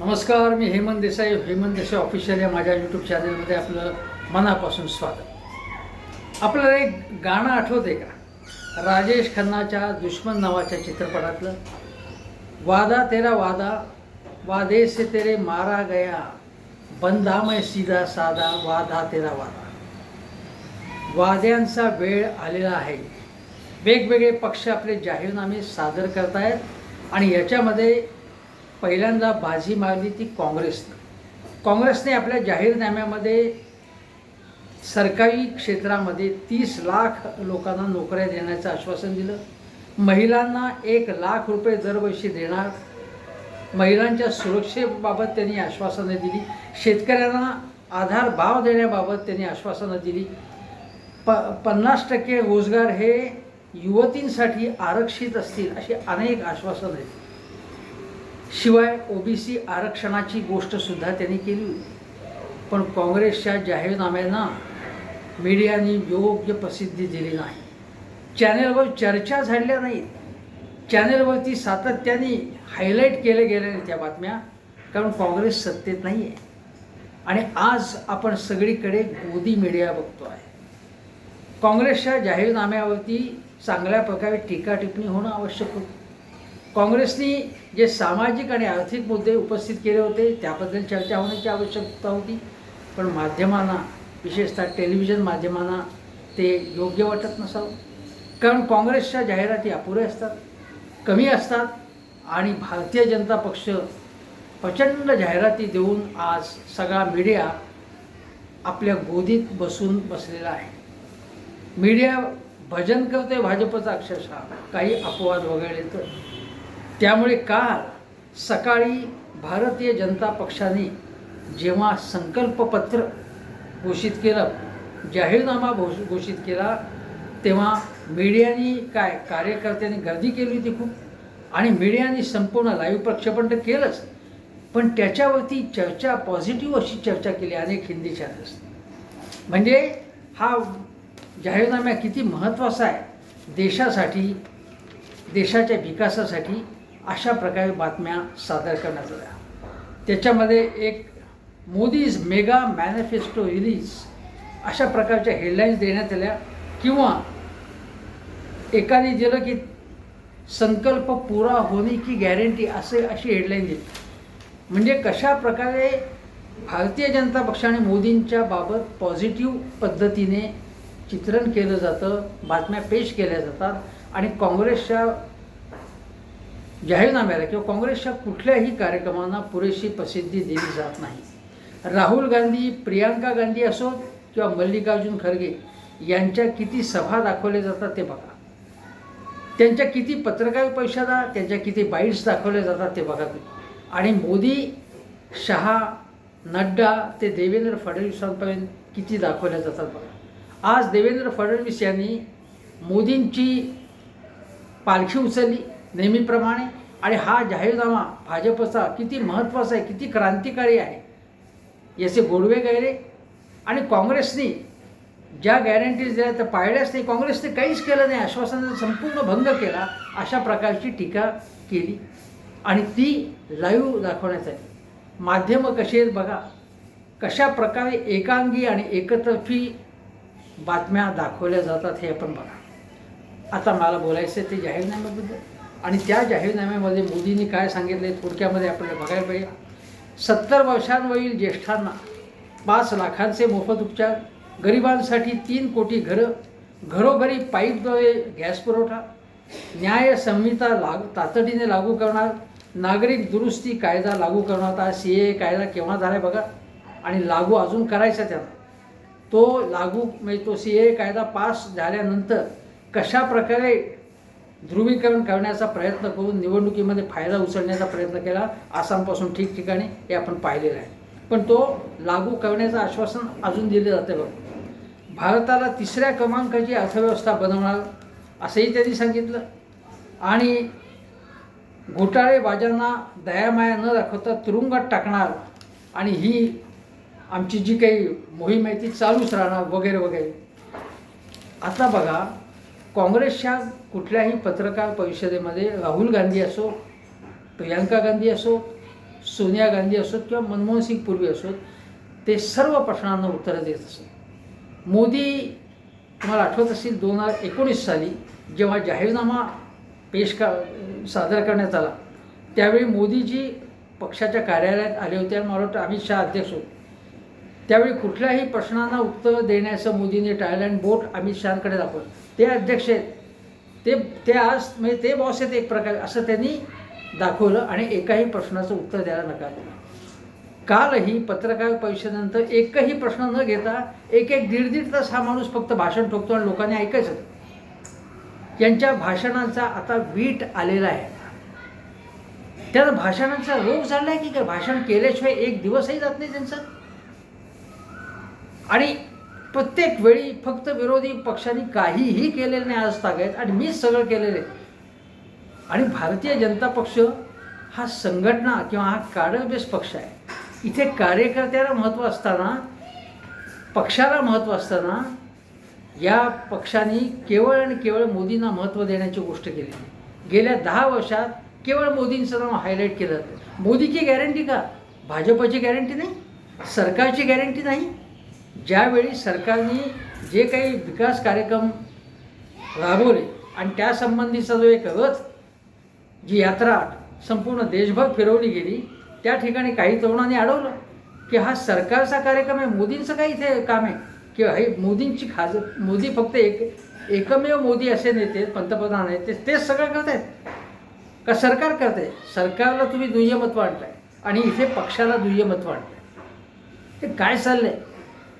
नमस्कार मी हेमंत देसाई हेमंत देसाई ऑफिशियल या माझ्या यूट्यूब चॅनलमध्ये आपलं मनापासून स्वागत. आपल्याला एक गाणं आठवते का? राजेश खन्नाच्या दुश्मन नावाच्या चित्रपटातलं. वादा तेरा वादा वादे से तेरे मारा गया बंदा मैं सीधा साधा वादा तेरा वादा. वाद्यांचा वेळ आलेला आहे. वेगवेगळे पक्ष आपले जाहीरनामे सादर करतायत आणि याच्यामध्ये पहिल्यांदा बाजी मारली ती काँग्रेसनं. काँग्रेसने आपल्या जाहीरनाम्यामध्ये सरकारी क्षेत्रामध्ये तीस लाख लोकांना नोकऱ्या देण्याचं आश्वासन दिलं. महिलांना एक लाख रुपये दरवर्षी देणार. महिलांच्या सुरक्षेबाबत त्यांनी आश्वासनं दिली. शेतकऱ्यांना आधार भाव देण्याबाबत त्यांनी आश्वासनं दिली. प पन्नास टक्के रोजगार हे युवतींसाठी आरक्षित असतील अशी अनेक आश्वासनं आहेत. शिवाय ओबीसी आरक्षणाची गोष्टसुद्धा त्यांनी केली होती. पण काँग्रेसच्या जाहीरनाम्यांना मीडियाने योग्य प्रसिद्धी दिली नाही. चॅनेलवर चर्चा झाडल्या नाहीत. चॅनेलवरती सातत्याने हायलाईट केले गेले नाही त्या बातम्या कारण काँग्रेस सत्तेत नाही आहे आणि आज आपण सगळीकडे गोदी मीडिया बघतो आहे काँग्रेसच्या जाहीरनाम्यावरती चांगल्या प्रकारे टीका टिप्पणी होणं आवश्यक होतं. काँग्रेसनी जे सामाजिक आणि आर्थिक मुद्दे उपस्थित केले होते त्याबद्दल चर्चा होण्याची आवश्यकता होती. पण माध्यमांना विशेषतः टेलिव्हिजन माध्यमांना ते योग्य वाटत नसावं. कारण काँग्रेसच्या जाहिराती अपुऱ्या असतात कमी असतात आणि भारतीय जनता पक्ष प्रचंड जाहिराती देऊन आज सगळा मीडिया आपल्या गोदीत बसून बसलेला आहे. मीडिया भजन करते भाजपचा अक्षरशः काही अपवाद वगळले तर त्यामुळे काल सकाळी भारतीय जनता पक्षाने जेव्हा संकल्पपत्र घोषित केलं जाहीरनामा घोष घोषित केला तेव्हा मीडियानी काय कार्यकर्त्यांनी गर्दी केली होती खूप आणि मीडियाने संपूर्ण लाईव्ह प्रक्षेपण तर केलंच पण त्याच्यावरती चर्चा पॉझिटिव्ह अशी चर्चा केली अनेक हिंदी चॅनल्स म्हणजे हा जाहीरनामा किती महत्त्वाचा आहे देशासाठी देशाच्या विकासासाठी अशा प्रकारे बातम्या सादर करण्यात आल्या. त्याच्यामध्ये एक मोदीज मेगा मॅनिफेस्टो रिलीज अशा प्रकारच्या हेडलाईन्स देण्यात आल्या किंवा एकाने दिलं की संकल्प पुरा होणे की गॅरंटी असे अशी हेडलाईन दिली. म्हणजे कशा प्रकारे भारतीय जनता पक्षाने मोदींच्या बाबत पॉझिटिव्ह पद्धतीने चित्रण केलं जातं बातम्या पेश केल्या जातात आणि काँग्रेसच्या जाहीरनाम्याला किंवा काँग्रेसच्या कुठल्याही कार्यक्रमांना पुरेशी प्रसिद्धी दिली जात नाही. राहुल गांधी प्रियांका गांधी असो किंवा मल्लिकार्जुन खरगे यांच्या किती सभा दाखवल्या जातात ते बघा. त्यांच्या किती पत्रकार परिषदा त्यांच्या किती बाईट्स दाखवल्या जातात ते बघा. तुम्ही आणि मोदी शहा नड्डा ते देवेंद्र फडणवीसांपर्यंत किती दाखवल्या जातात बघा. आज देवेंद्र फडणवीस यांनी मोदींची पालखी उचलली. नेहमीप्रमाणे. आणि हा जाहीरनामा भाजपचा किती महत्त्वाचा आहे किती क्रांतिकारी आहे. याचे गोडवे गैरे आणि काँग्रेसने ज्या गॅरंटीज दिल्या त्या पाळल्याच नाही काँग्रेसने काहीच केलं नाही आश्वासनाचा संपूर्ण भंग केला अशा प्रकारची टीका केली. आणि ती लाईव्ह दाखवण्यासाठी. माध्यमं कशी आहेत बघा कशा प्रकारे एकांगी आणि एकतर्फी बातम्या दाखवल्या जातात हे आपण बघा. आता मला बोलायचं आहे ते जाहीरनाम्याबद्दल. आणि त्या जाहीरनाम्यामध्ये मोदींनी काय सांगितले थोडक्यामध्ये आपल्याला बघायला पाहिजे सत्तर वर्षांवरील ज्येष्ठांना पाच लाखांचे मोफत उपचार गरिबांसाठी तीन कोटी घरं घरोघरी पाईपद्वारे गॅस पुरवठा न्याय संहिता लागू तातडीने लागू करणार नागरिक दुरुस्ती कायदा लागू करणार होता सी ए कायदा केव्हा झाला आहे बघा. आणि लागू अजून करायचा त्यांना तो लागू म्हणजे तो सी ए कायदा पास झाल्यानंतर कशा प्रकारे ध्रुवीकरण करण्याचा प्रयत्न करून निवडणुकीमध्ये फायदा उचलण्याचा प्रयत्न केला. आसामपासून ठिकठिकाणी हे आपण पाहिलेलं आहे. पण तो लागू करण्याचं आश्वासन अजून दिले जाते बघ. भारताला तिसऱ्या क्रमांकाची अर्थव्यवस्था बनवणार असंही त्यांनी सांगितलं. आणि घोटाळेबाजांना दयामाया न दाखवता तुरुंगात टाकणार आणि ही आमची जी काही मोहीम आहे ती चालूच राहणार वगैरे वगैरे. आता बघा काँग्रेसच्या कुठल्याही पत्रकार परिषदेमध्ये राहुल गांधी असो प्रियांका गांधी असो सोनिया गांधी असोत किंवा मनमोहन सिंग पूर्वी असोत ते सर्व प्रश्नांना उत्तरं देत असत. मोदी तुम्हाला आठवत असेल दोन हजार एकोणीस साली जेव्हा जाहीरनामा पेश का सादर करण्यात आला त्यावेळी मोदीजी पक्षाच्या कार्यालयात आले होते आणि मला वाटतं अमित शहा अध्यक्ष होते. त्यावेळी कुठल्याही प्रश्नांना उत्तर देण्याचं मोदींनी टाळलं आणि बोट अमित शहाकडे दाखवलं. ते अध्यक्ष आहेत. ते ते आज म्हणजे ते बॉस आहेत एक प्रकारे असं त्यांनी दाखवलं आणि एकाही प्रश्नाचं उत्तर द्यायला नकार दिला. कालही पत्रकार परिषदेनंतर एकही प्रश्न न घेता एक एक दीड दीड तास हा माणूस फक्त भाषण ठोकतो आणि लोकांनी ऐकायचं. यांच्या भाषणांचा आता वीट आलेला आहे. त्याला भाषणांचा रोग झाला आहे की काय? भाषण केल्याशिवाय एक दिवसही जात नाही त्यांचं. आणि प्रत्येक वेळी फक्त विरोधी पक्षांनी काहीही केलेलं नाही आज तागायत आणि मीच सगळं केलेलं आहे. आणि भारतीय जनता पक्ष हा संघटना किंवा हा काडर पक्ष आहे. इथे कार्यकर्त्याला महत्त्व असताना पक्षाला महत्त्व असताना या पक्षाने केवळ आणि केवळ मोदींना महत्त्व देण्याची गोष्ट केली गेल्या दहा वर्षात केवळ मोदींचं नाव हायलाईट केलं. जातं मोदीची गॅरंटी का? भाजपची गॅरंटी नाही? सरकारची गॅरंटी नाही? ज्यावेळी सरकारने जे काही विकास कार्यक्रम राबवले आणि त्यासंबंधीचा जो एक रथ जी यात्रा संपूर्ण देशभर फिरवली गेली त्या ठिकाणी काही तरुणांनी अडवलं की हा सरकारचा कार्यक्रम आहे मोदींचं काही इथे काम आहे? किंवा हे मोदींची खाज मोदी फक्त एक एकमेव मोदी असे नेते पंतप्रधान आहेत ते तेच सगळं करत आहेत. का सरकार करते सरकारला तुम्ही दुय्यमत्व आणताय आणि इथे पक्षाला दुय्यमत्व आणताय. ते काय चाललं आहे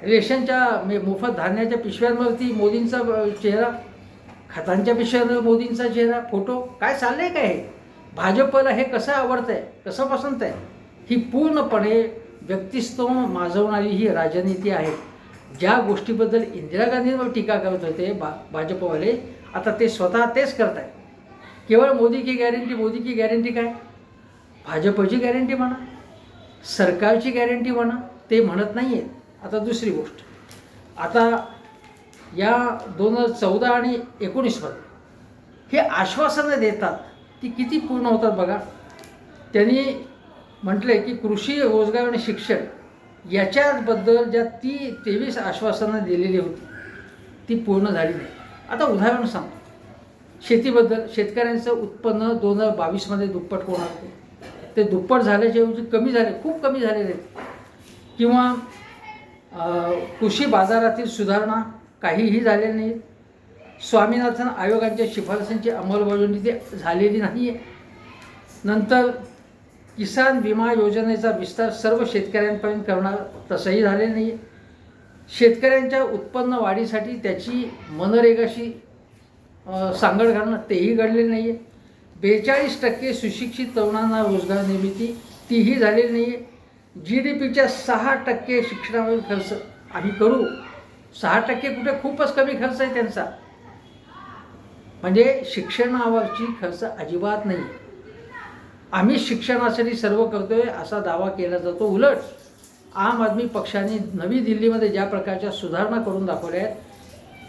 रेशनच्या मोफत धान्याच्या पिशव्यांवरती मोदींचा चेहरा खतांच्या पिशव्यांवर मोदींचा चेहरा फोटो काय चाललं आहे काय हे? भाजपला हे कसं आवडतं आहे कसं पसंत आहे? ही पूर्णपणे व्यक्तिस्तव माजवणारी ही राजनीती आहे. ज्या गोष्टीबद्दल इंदिरा गांधींवर टीका करत होते बा भाजपवाले आता ते स्वतः तेच करत आहेत केवळ मोदी की गॅरंटी मोदी की गॅरंटी काय? भाजपची गॅरंटी म्हणा सरकारची गॅरंटी म्हणा ते म्हणत नाही आहेत आता दुसरी गोष्ट. आता या दोन हजार चौदा आणि एकोणीसमध्ये हे आश्वासनं देतात ती किती पूर्ण होतात बघा. त्यांनी म्हटले की कृषी रोजगार आणि शिक्षण याच्याबद्दल ज्या ती तेवीस आश्वासनं दिलेली होती ती पूर्ण झाली नाही. आता उदाहरण सांगतो. शेतीबद्दल शेतकऱ्यांचं उत्पन्न दोन हजार बावीसमध्ये दुप्पट होणार होते. ते दुप्पट झाल्याच्या ऐवजी कमी झाले खूप कमी झालेले आहेत. किंवा कृषी बाजारातील सुधारणा काहीही झालेल्या नाहीत. स्वामीनाथन आयोगांच्या शिफारसींची अंमलबजावणी ते झालेली नाही आहे नंतर किसान विमा योजनेचा विस्तार सर्व शेतकऱ्यांपर्यंत करणार तसंही झाले नाही आहे शेतकऱ्यांच्या उत्पन्न वाढीसाठी त्याची मनरेगाशी सांगड घालणं तेही घडले नाही आहे बेचाळीस टक्के सुशिक्षित तरुणांना रोजगार निर्मिती तीही झालेली नाही आहे जी डी पीच्या सहा टक्के शिक्षणावरून खर्च आम्ही करू. सहा टक्के कुठे? खूपच कमी खर्च आहे त्यांचा. म्हणजे शिक्षणावरची खर्च अजिबात नाही. आम्ही शिक्षणासाठी सर्व करतोय असा दावा केला जातो. उलट आम आदमी पक्षाने नवी दिल्लीमध्ये ज्या प्रकारच्या सुधारणा करून दाखवल्या आहेत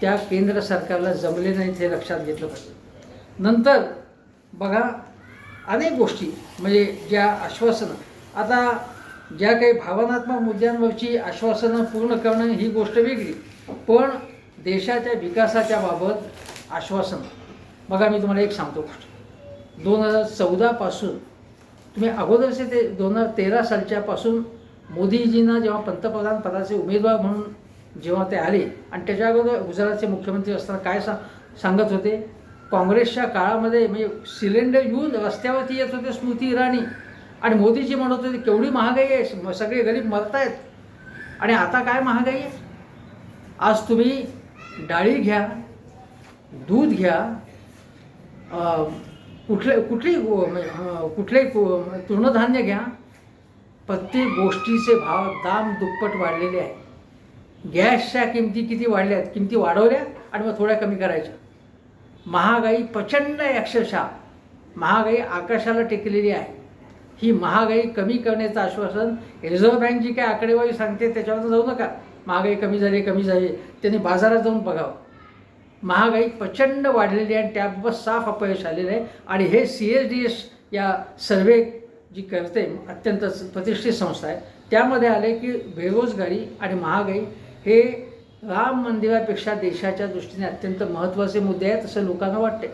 त्या केंद्र सरकारला जमले नाहीत हे लक्षात घेतलं पाहिजे. नंतर बघा अनेक गोष्टी म्हणजे ज्या आश्वासनं. आता ज्या काही भावनात्मक मुद्द्यांवरची आश्वासनं पूर्ण करणं ही गोष्ट वेगळी पण देशाच्या विकासाच्या बाबत आश्वासन. बघा मी तुम्हाला एक सांगतो गोष्ट. दोन हजार चौदापासून तुम्ही अगोदरचे ते दोन हजार तेरा सालच्यापासून मोदीजींना जेव्हा पंतप्रधान पदाचे उमेदवार म्हणून जेव्हा ते आले आणि त्याच्या अगोदर गुजरातचे मुख्यमंत्री असताना काय सा सांगत होते? काँग्रेसच्या काळामध्ये म्हणजे सिलेंडर येऊन रस्त्यावरती येत होते स्मृती इराणी. आणि मोदीजी म्हणत होते केवढी महागाई आहे सगळे गरीब मरतायत. आणि आता काय महागाई आहे? आज तुम्ही डाळी घ्या दूध घ्या कुठले कुठली कुठलेही कुठले तृणधान्य घ्या प्रत्येक गोष्टीचे भाव दाम दुप्पट वाढलेले आहे गॅसच्या किमती किती वाढल्या आहेत? किमती वाढवल्या आणि मग थोड्या कमी करायच्या. महागाई प्रचंड आहे अक्षरशः महागाई आकाशाला टेकलेली आहे. ही महागाई कमी करण्याचं आश्वासन रिझर्व्ह बँक जी काय आकडेवारी सांगते त्याच्यावर जाऊ नका. महागाई कमी झाली कमी झाली. त्यांनी बाजारात जाऊन बघावं. महागाई प्रचंड वाढलेली आहे आणि त्याबाबत साफ अपयश आलेलं आहे. आणि हे सी एस डी एस या सर्वे जी करते अत्यंत प्रतिष्ठित संस्था आहे त्यामध्ये आले की बेरोजगारी आणि महागाई हे राम मंदिरापेक्षा देशाच्या दृष्टीने अत्यंत महत्त्वाचे मुद्दे आहेत असं लोकांना वाटते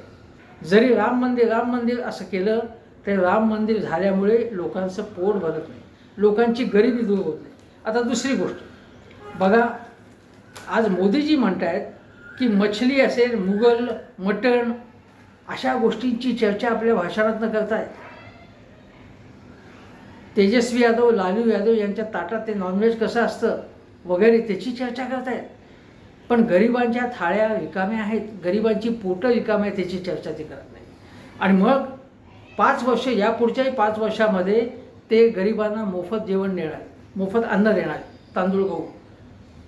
जरी राम मंदिर राम मंदिर असं केलं ते राम मंदिर झाल्यामुळे लोकांचं पोट भरत नाही. लोकांची गरिबी दूर होत नाही. आता दुसरी गोष्ट. बघा आज मोदीजी म्हणत आहेत की मछली असेल मुघल मटण अशा गोष्टींची चर्चा आपल्या भाषणातनं करतायत. तेजस्वी यादव लालू यादव यांच्या ताटात ते नॉनव्हेज कसं असतं वगैरे त्याची चर्चा करतायत. पण गरिबांच्या थाळ्या रिकाम्या आहेत. गरिबांची पोटं रिकाम्या आहेत त्याची चर्चा ते करत नाही आणि मग पाच वर्ष या पुढच्याही पाच वर्षामध्ये ते गरिबांना मोफत जेवण देणार मोफत अन्न देणार तांदूळ गहू.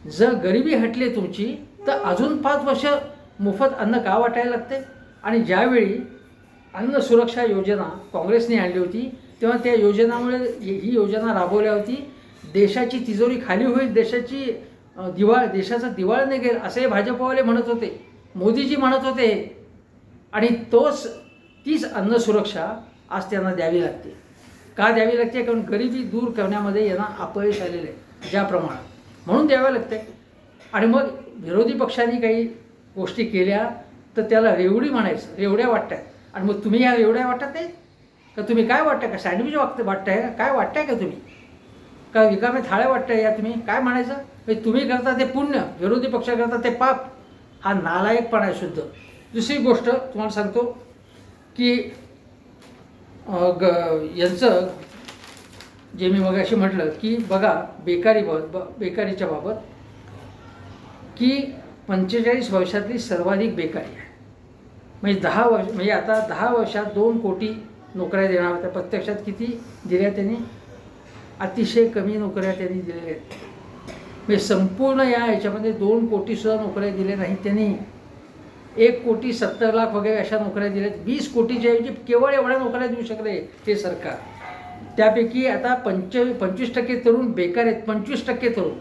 जर गरिबी हटली तुमची तर अजून पाच वर्ष मोफत अन्न का वाटायला लागते? आणि ज्यावेळी अन्न सुरक्षा योजना काँग्रेसने आणली होती तेव्हा त्या योजनामुळे ही योजना राबवल्या होती. देशाची तिजोरी खाली होईल देशाची दिवाळ देशाचा दिवाळ निघेल असे भाजपवाले म्हणत होते. मोदीजी म्हणत होते. आणि तोच तीच अन्न सुरक्षा आज त्यांना द्यावी लागते. का द्यावी लागते? कारण गरिबी दूर करण्यामध्ये यांना अपयश आलेलं आहे ज्या प्रमाणात. म्हणून द्यावं लागते आणि मग विरोधी पक्षांनी काही गोष्टी केल्या तर त्याला रेवडी म्हणायचं रेवड्या वाटतात. आणि मग तुम्ही ह्या रेवड्या वाटत नाही? का तुम्ही काय वाटतं का सँडविच वागत वाटताय? काय वाटताय का तुम्ही? का रिकामे थाळ्या वाटताय या तुम्ही? काय म्हणायचं? म्हणजे तुम्ही करता ते पुण्य विरोधी पक्षा करता ते पाप. हा नालायकपणा आहे शुद्ध. दुसरी गोष्ट तुम्हाला सांगतो की ग यांचं जे मी मगाशी म्हटलं की बघा बेकारीबाबत ब बेकारीच्या बाबत की पंचेचाळीस वर्षातली सर्वाधिक बेकारी आहे. म्हणजे दहा वर्ष म्हणजे आता दहा वर्षात दोन कोटी नोकऱ्या देणार होत्या. प्रत्यक्षात किती दिल्या त्यांनी? अतिशय कमी नोकऱ्या त्यांनी दिलेल्या आहेत. म्हणजे संपूर्ण या ह्याच्यामध्ये दोन कोटीसुद्धा नोकऱ्या दिल्या नाहीत त्यांनी. एक कोटी सत्तर लाख वगैरे अशा नोकऱ्या दिल्यात वीस कोटीच्या ऐवजी केवळ एवढ्या नोकऱ्या देऊ शकले ते सरकार. त्यापैकी आता पंच पंचवीस टक्के तरुण बेकार आहेत पंचवीस टक्के तरुण.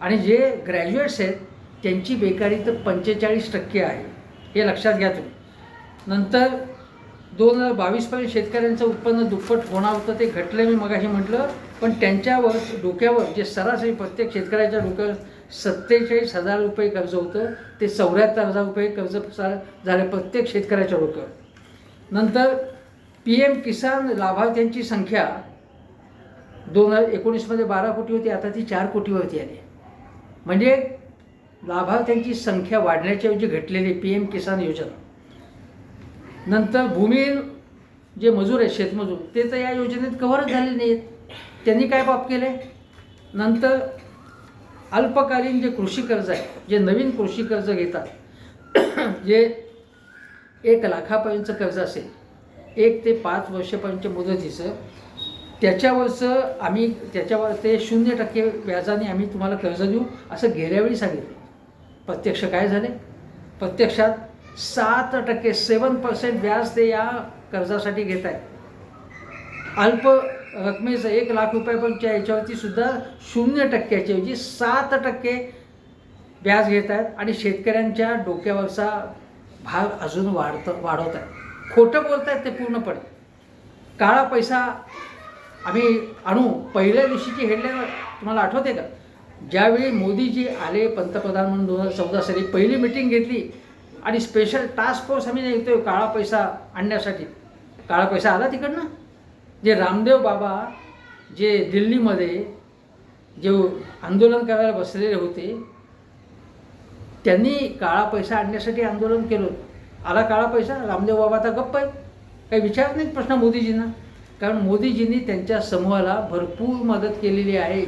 आणि जे ग्रॅज्युएट्स आहेत त्यांची बेकारी तर पंचेचाळीस टक्के आहे. हे लक्षात घ्या तुम्ही. नंतर दोन हजार बावीसपर्यंत शेतकऱ्यांचं उत्पन्न दुप्पट होणार होतं ते घटलं मी मगाशी म्हटलं. पण त्यांच्यावर डोक्यावर जे सरासरी प्रत्येक शेतकऱ्याच्या डोक्यावर सत्तेचाळीस हजार रुपये कर्ज होतं ते चौऱ्याहत्तर हजार रुपये कर्ज झालं प्रत्येक शेतकऱ्याच्या डोक्यावर. नंतर पी एम किसान लाभार्थ्यांची संख्या दोन हजार एकोणीसमध्ये बारा कोटी होती आता ती चार कोटीवरती आली. म्हणजे लाभार्थ्यांची संख्या वाढण्याच्याऐवजी घटलेली पी एम किसान योजना. नंतर भूमी जे मजूर आहेत शेतमजूर ते तर या योजनेत कव्हरच झाले नाहीत. त्यांनी काय बाब केले? नंतर अल्पकालीन जे कृषी कर्ज आहे जे नवीन कृषी कर्ज घेतात जे एक लाखापर्यंतचं कर्ज असेल एक ते पाच वर्षापर्यंतच्या मुदतीचं त्याच्यावरचं आम्ही त्याच्यावर ते शून्य टक्के व्याजाने आम्ही तुम्हाला कर्ज देऊ असं गेल्यावेळी सांगितलं. प्रत्यक्ष काय झाले? प्रत्यक्षात सात टक्के सेवन पर्सेंट व्याज ते या कर्जासाठी घेत आहेत अल्प रकमेचं एक लाख रुपयापर्यंतच्या याच्यावरती सुद्धा शून्य टक्क्याच्या ऐवजी सात टक्के व्याज घेत आहेत आणि शेतकऱ्यांच्या डोक्यावरचा भाग अजून वाढतं वाढवत आहेत. खोटं बोलत आहेत ते पूर्णपणे. काळा पैसा आम्ही आणू. पहिल्या दिवशीची हेडलाईन तुम्हाला आठवते का? ज्यावेळी मोदीजी आले पंतप्रधान म्हणून दोन हजार चौदा साली पहिली मिटिंग घेतली आणि स्पेशल टास्क फोर्स आम्ही येतोय काळा पैसा आणण्यासाठी. काळा पैसा आला तिकडनं? जे रामदेव बाबा जे दिल्लीमध्ये जे आंदोलन करायला बसलेले होते त्यांनी काळा पैसा आणण्यासाठी आंदोलन केलं. आला काळा पैसा? रामदेव बाबा आता गप्प आहे काही विचारत नाहीत प्रश्न मोदीजींना. कारण मोदीजींनी त्यांच्या समूहाला भरपूर मदत केलेली आहे.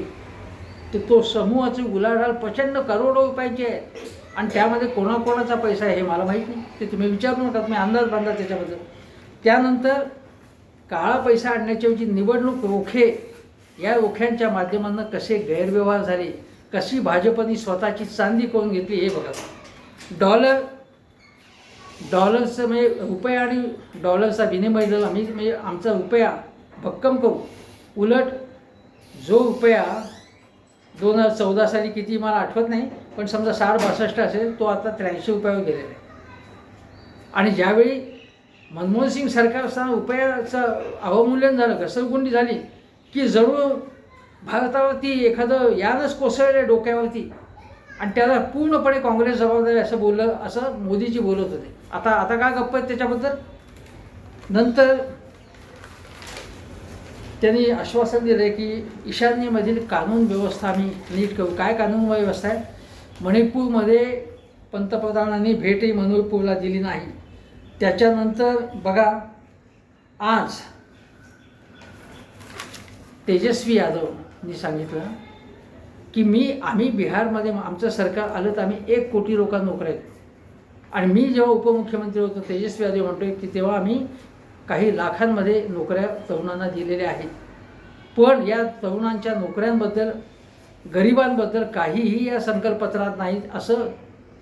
तर तो समूहाची उलाढाल प्रचंड करोडो रुपयाची आहे. आणि त्यामध्ये कोणाकोणाचा पैसा आहे हे मला माहीत नाही. ते तुम्ही विचारू नका. तुम्ही अंदाज बांधा त्याच्याबद्दल. त्यानंतर काळा पैसा आणण्याच्याऐवजी निवडणूक रोखे या रोख्यांच्या माध्यमांना कसे गैरव्यवहार झाले कशी भाजपनी स्वतःची चांदी करून घेतली हे बघा. डॉलर डॉलरचं म्हणजे रुपया आणि डॉलरचा विनिमय जर आम्ही म्हणजे आमचा रुपया भक्कम करू उलट जो रुपया दोन हजार चौदा साली किती मला आठवत नाही पण समजा साठ बासष्ट असेल तो आता त्र्याऐंशी रुपयावर गेलेला आहे. आणि ज्यावेळी मनमोहन सिंग सरकार असताना उपायाचं अवमूल्यन झालं घसरगुंडी झाली की जरूर भारतावरती एखादं यानच कोसळलं डोक्यावरती आणि त्याला पूर्णपणे काँग्रेस जबाबदारी असं बोललं असं मोदीजी बोलत होते. आता आता काय गप्प आहेत त्याच्याबद्दल? नंतर त्यांनी आश्वासन दिलं की ईशान्येमधील कानून व्यवस्था आम्ही नीट करू. काय कानून व्यवस्था आहे? मणिपूरमध्ये पंतप्रधानांनी भेटही मणिपूरला दिली नाही. त्याच्यानंतर बघा आज तेजस्वी यादवनी सांगितलं की मी आम्ही बिहारमध्ये आमचं सरकार आलं तर आम्ही एक कोटी लोकांना नोकऱ्या आणि मी जेव्हा उपमुख्यमंत्री होतो तेजस्वी यादव म्हणतोय की तेव्हा आम्ही काही लाखांमध्ये नोकऱ्या तरुणांना दिलेल्या आहेत. पण या तरुणांच्या नोकऱ्यांबद्दल गरिबांबद्दल काहीही या संकल्पपत्रात नाहीत असं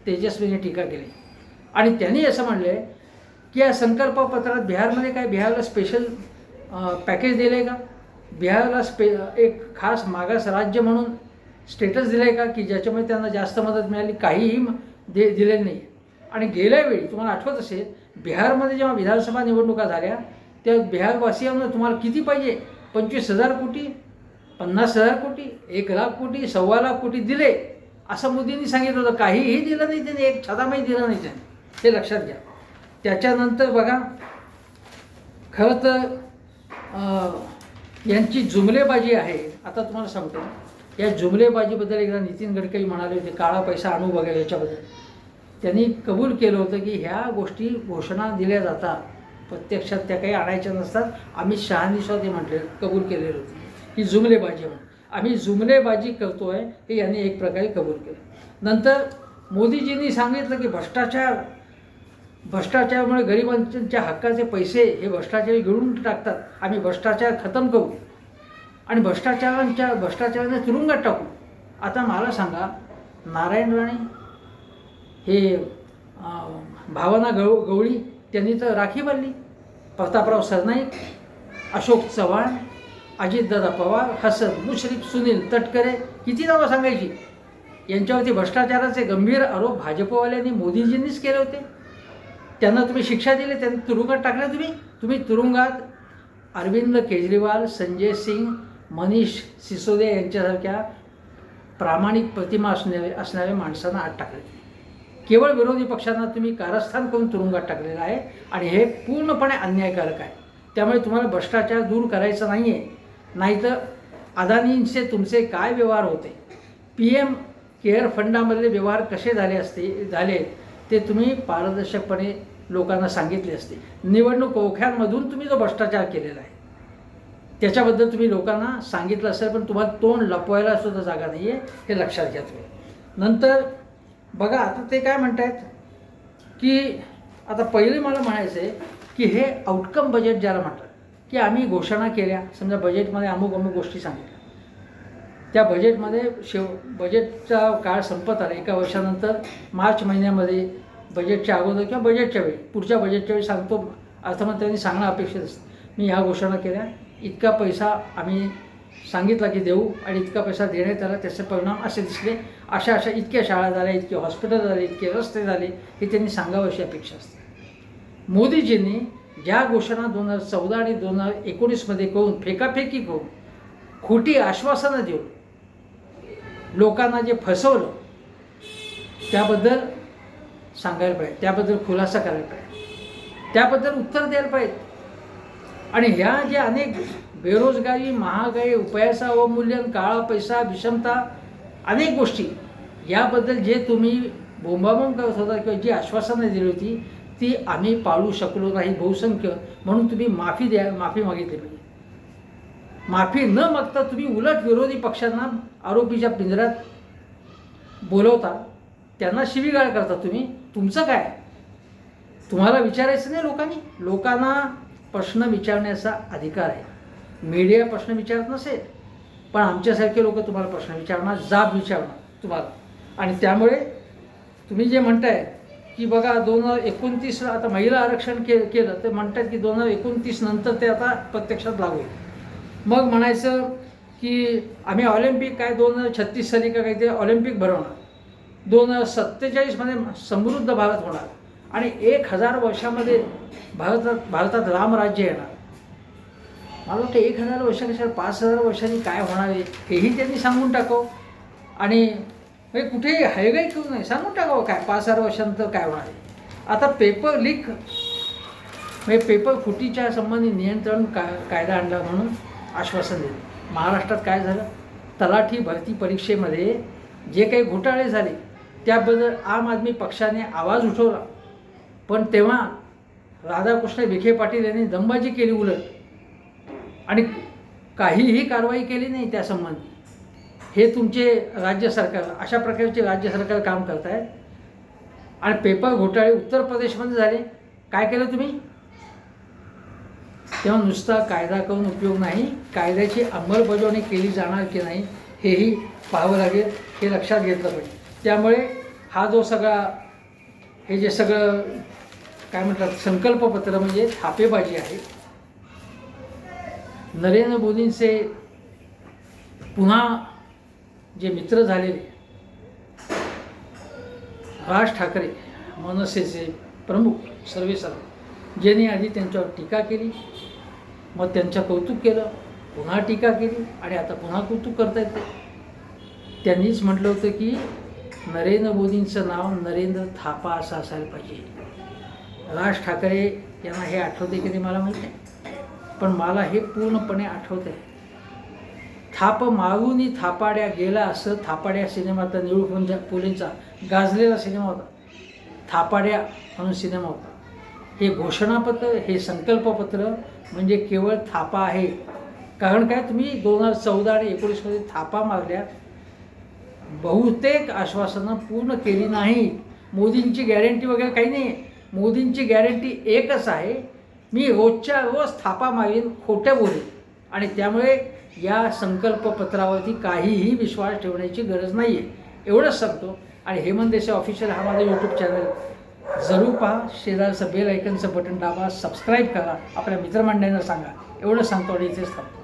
तेजस्वीने टीका केली. आणि त्यांनी असं म्हणलं आहे की या संकल्पपत्रात बिहारमध्ये काय बिहारला स्पेशल पॅकेज दिलं आहे का? बिहारला स्पे एक खास मागास राज्य म्हणून स्टेटस दिलं आहे का? की ज्याच्यामुळे त्यांना जास्त मदत मिळाली काहीही म- दे दिलेलं नाही आणि गेल्या वेळी तुम्हाला आठवत असेल बिहारमध्ये जेव्हा विधानसभा निवडणुका झाल्या त्या बिहारवासियांना तुम्हाला किती पाहिजे? पंचवीस हजार कोटी पन्नास हजार कोटी एक लाख कोटी सव्वा लाख कोटी दिले असं मोदींनी सांगितलं होतं. काहीही दिलं नाही त्यांनी एक छदामही दिलं नाही त्यांनी. हे लक्षात घ्या. त्याच्यानंतर बघा खरं तर यांची जुमलेबाजी आहे. आता तुम्हाला सांगतो. या जुमलेबाजीबद्दल एकदा नितीन गडकरी म्हणाले होते काळा पैसा आणू बघा याच्याबद्दल. त्यांनी कबूल केलं होतं की ह्या गोष्टी घोषणा दिल्या जातात. प्रत्यक्षात त्या काही आणायच्या नसतात. अमित शहानी सुद्धा ते म्हटले कबूल केलेलं होतं. की जुमलेबाजी म्हणून आम्ही जुमलेबाजी करतो आहे हे यांनी एक प्रकारे कबूल केलं. नंतर मोदीजींनी सांगितलं की भ्रष्टाचार भ्रष्टाचारामुळे गरिबांच्या हक्काचे पैसे हे भ्रष्टाचारी घेऊन टाकतात. आम्ही भ्रष्टाचार खतम करू. आणि भ्रष्टाचारांच्या भ्रष्टाचाराने तुरुंगात टाकू. आता मला सांगा नारायण राणे हे भावना गव गवळी त्यांनी तर राखी बांधली. प्रतापराव सरनाईक अशोक चव्हाण अजितदादा पवार हसन मुश्रीफ सुनील तटकरे किती नावं सांगायची? यांच्यावरती भ्रष्टाचाराचे गंभीर आरोप भाजपवाल्यांनी मोदीजींनीच केले होते. त्यांना तुम्ही शिक्षा दिली त्यांना तुरुंगात टाकलं तुम्ही? तुम्ही तुरुंगात अरविंद केजरीवाल संजय सिंग मनीष सिसोदिया यांच्यासारख्या प्रामाणिक प्रतिमा असणारे असणाऱ्या माणसांना आत टाकले केवळ विरोधी पक्षांना तुम्ही कारस्थान करून तुरुंगात टाकलेलं आहे आणि हे पूर्णपणे अन्यायकारक आहे. त्यामुळे तुम्हाला भ्रष्टाचार दूर करायचा नाही आहे नाहीतर अदानींचे तुमचे काय व्यवहार होते? पी एम केअर फंडामधले व्यवहार कसे झाले असते झाले? ते तुम्ही पारदर्शकपणे लोकांना सांगितली असते. निवडणूक ओख्यांमधून तुम्ही जो भ्रष्टाचार केलेला आहे त्याच्याबद्दल तुम्ही लोकांना सांगितलं असेल पण तुम्हाला तोंड लपवायला सुद्धा जागा नाही आहे हे लक्षात घ्या तुम्ही. नंतर बघा आता ते काय म्हणत आहेत की आता पहिले मला म्हणायचं आहे की हे आउटकम बजेट ज्याला म्हणतात की आम्ही घोषणा केल्या समजा बजेटमध्ये अमुक अमुक गोष्टी सांगितल्या. त्या बजेटमध्ये शेव बजेटचा काळ संपत आला. एका वर्षानंतर मार्च महिन्यामध्ये बजेटच्या अगोदर किंवा बजेटच्या वेळी पुढच्या बजेटच्या वेळी सांगतो अर्थमंत्र्यांनी सांगणं अपेक्षित असतं. मी ह्या घोषणा केल्या. इतका पैसा आम्ही सांगितला की देऊ आणि इतका पैसा देण्यात आला त्याचे परिणाम असे दिसले. अशा अशा इतक्या शाळा झाल्या इतके हॉस्पिटल झाले इतके रस्ते झाले हे त्यांनी सांगावं अशी अपेक्षा असते. मोदीजींनी ज्या घोषणा दोन हजार चौदा आणि दोन हजार एकोणीसमध्ये करून फेकाफेकी करून खोटी आश्वासनं देऊन लोकांना जे फसवलं त्याबद्दल सांगायला पाहिजे. त्याबद्दल खुलासा करायला पाहिजे. त्याबद्दल उत्तर द्यायला पाहिजे. आणि ह्या ज्या अनेक बेरोजगारी महागाई उपायाचा अवमूल्यन काळा पैसा विषमता अनेक गोष्टी याबद्दल जे तुम्ही बोंबाबोंब करत होता किंवा जी आश्वासनं दिली होती ती आम्ही पाळू शकलो नाही बहुसंख्य म्हणून तुम्ही माफी द्या माफी मागितली पाहिजे. माफी न मागता तुम्ही उलट विरोधी पक्षांना आरोपीच्या पिंजऱ्यात बोलवता. त्यांना शिवीगाळ करता तुम्ही? तुमचं काय? तुम्हाला विचारायचं नाही लोकांनी? लोकांना प्रश्न विचारण्याचा अधिकार आहे. मीडिया प्रश्न विचारत नसेल पण आमच्यासारखे लोक तुम्हाला प्रश्न विचारणार जाब विचारणार तुम्हाला. आणि त्यामुळे तुम्ही जे म्हणताय की बघा दोन हजार एकोणतीस आता महिला आरक्षण के केलं तर म्हणतात की दोन हजार एकोणतीस नंतर ते आता प्रत्यक्षात लागू मग म्हणायचं की आम्ही ऑलिम्पिक काय दोन हजार छत्तीस साली का काहीतरी ऑलिम्पिक भरवणार. दोन हजार सत्तेचाळीसमध्ये समृद्ध भारत होणार. आणि एक हजार वर्षामध्ये भारतात भारतात रामराज्य येणार. मला वाटतं एक हजार वर्षापेक्षा पाच हजार वर्षांनी काय होणार आहे हेही त्यांनी सांगून टाकावं. आणि म्हणजे कुठेही हायगाई करू नये सांगून टाकावं काय पाच हजार वर्षानंतर काय होणार आहे. आता पेपर लीक म्हणजे पेपर फुटीच्या संबंधी नियंत्रण का कायदा आणला म्हणून आश्वासन दिलं. महाराष्ट्रात काय झालं? तलाठी भरती परीक्षेमध्ये जे काही घोटाळे झाले त्याबद्दल आम आदमी पक्षाने आवाज उठवला. पण तेव्हा राधाकृष्ण विखे पाटील यांनी दंबाजी केली उलट. आणि काहीही कारवाई केली नाही त्यासंबंधी हे तुमचे राज्य सरकार अशा प्रकारचे राज्य सरकार काम करत आहेत आणि पेपर घोटाळे उत्तर प्रदेशमध्ये झाले. काय केलं तुम्ही? तेव्हा नुसता कायदा करून उपयोग नाही कायद्याची अंमलबजावणी केली जाणार की नाही हेही पाहावं लागेल हे लक्षात घेतलं पाहिजे. त्यामुळे हा जो सगळा हे जे सगळं काय म्हणतात संकल्पपत्र म्हणजे थापेबाजी आहे. नरेंद्र मोदींचे पुन्हा जे मित्र झालेले राज ठाकरे मनसेचे प्रमुख सर्वेसर्व ज्यांनी आधी त्यांच्यावर टीका केली मग त्यांचं कौतुक केलं पुन्हा टीका केली आणि आता पुन्हा कौतुक करता येते त्यांनीच म्हटलं होतं की नरेंद्र मोदींचं नाव नरेंद्र थापा असं असायला पाहिजे. राज ठाकरे यांना हे आठवते की नाही मला माहिती पण मला हे पूर्णपणे आठवत आहे थाप मारूनी थापाड्या गेला असं थापाड्या सिनेमाचा निळू फुंजा गाजलेला सिनेमा होता. थापाड्या म्हणून सिनेमा होता. हे घोषणापत्र हे संकल्पपत्र म्हणजे केवळ थापा आहे. कारण काय? तुम्ही दोन हजार चौदा आणि एकोणीसमध्ये थापा मारल्या बहुतेक आश्वासनं पूर्ण केली नाही. मोदींची गॅरंटी वगैरे काही नाही. आहे मोदींची गॅरंटी एकच आहे. मी रोजच्या रोज थापा मारीन खोट्या बोलेन. आणि त्यामुळे या संकल्पपत्रावरती काहीही विश्वास ठेवण्याची गरज नाही आहे एवढंच सांगतो. आणि हेमंत देसाई ऑफिशियल हा माझा यूट्यूब चॅनल जरूर पहा. शेजारचं बेल ऐकनचं बटन दाबा. सबस्क्राईब करा. आपल्या मित्रमंडळींना सांगा. एवढं सांगतो आणि इथेच थांबतो.